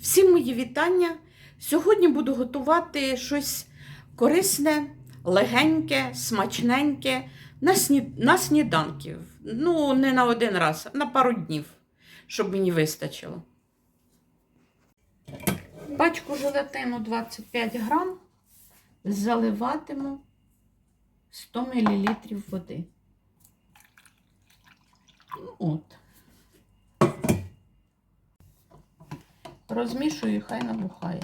Всім мої вітання. Сьогодні буду готувати щось корисне, легеньке, смачненьке на, сні... на сніданки. Ну, не на один раз, а на пару днів, щоб мені вистачило. Пачку желатину 25 грам заливатиму 100 мл води. От. Розмішую, і хай набухає.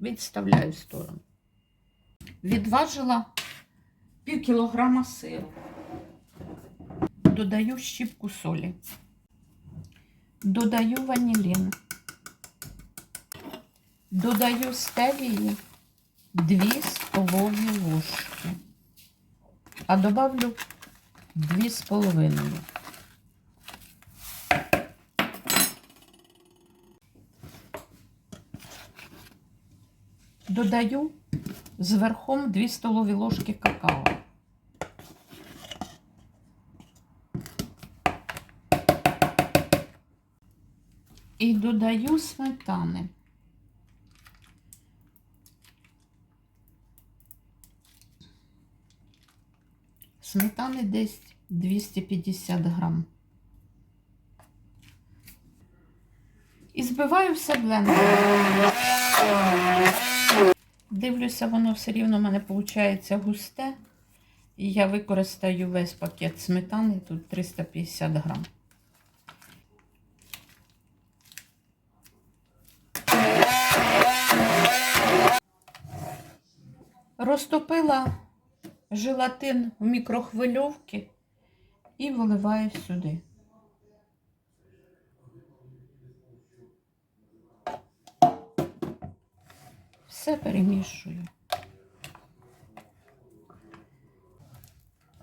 Відставляю в сторону. Відважила пів кілограма сиру. Додаю щіпку солі. Додаю ванілін. Додаю стевії 2 столові ложки. А добавлю 2 Додаю з верхом 2 столові ложки какао. І додаю сметани. Сметани десь 250 грам. І збиваю все блендером. Дивлюся, воно все рівно в мене виходить густе. І я використаю весь пакет сметани, тут 350 грам. Розтопила желатин в мікрохвильовці і виливаю сюди. Все перемішую.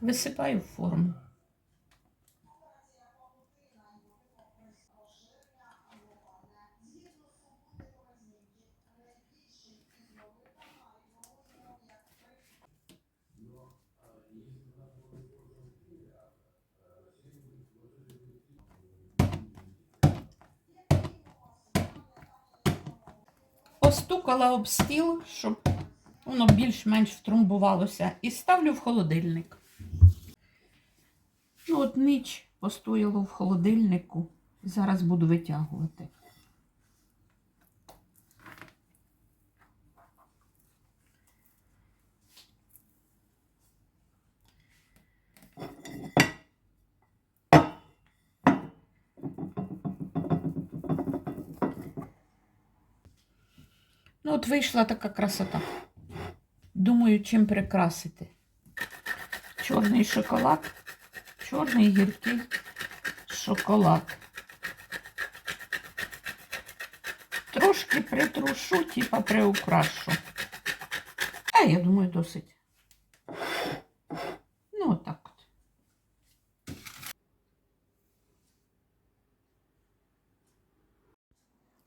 Висипаю форму. Постукала об стіл, щоб воно більш-менш втрумбувалося, і ставлю в холодильник. Ну, от ніч постояло в холодильнику. Зараз буду витягувати. Ну, от вийшла така красота. Думаю, чим прикрасити. Чорний шоколад, чорний гіркий шоколад. Трошки притрушу, типа приукрашу. А я думаю, досить. Ну, отак от.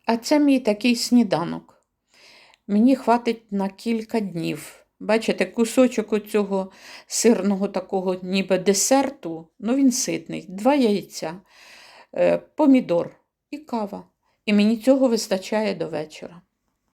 А це мій такий сніданок. Мені хватить на кілька днів. Бачите, кусочок оцього сирного такого ніби десерту, ну він ситний, два яйця, е, помідор і кава. І мені цього вистачає до вечора.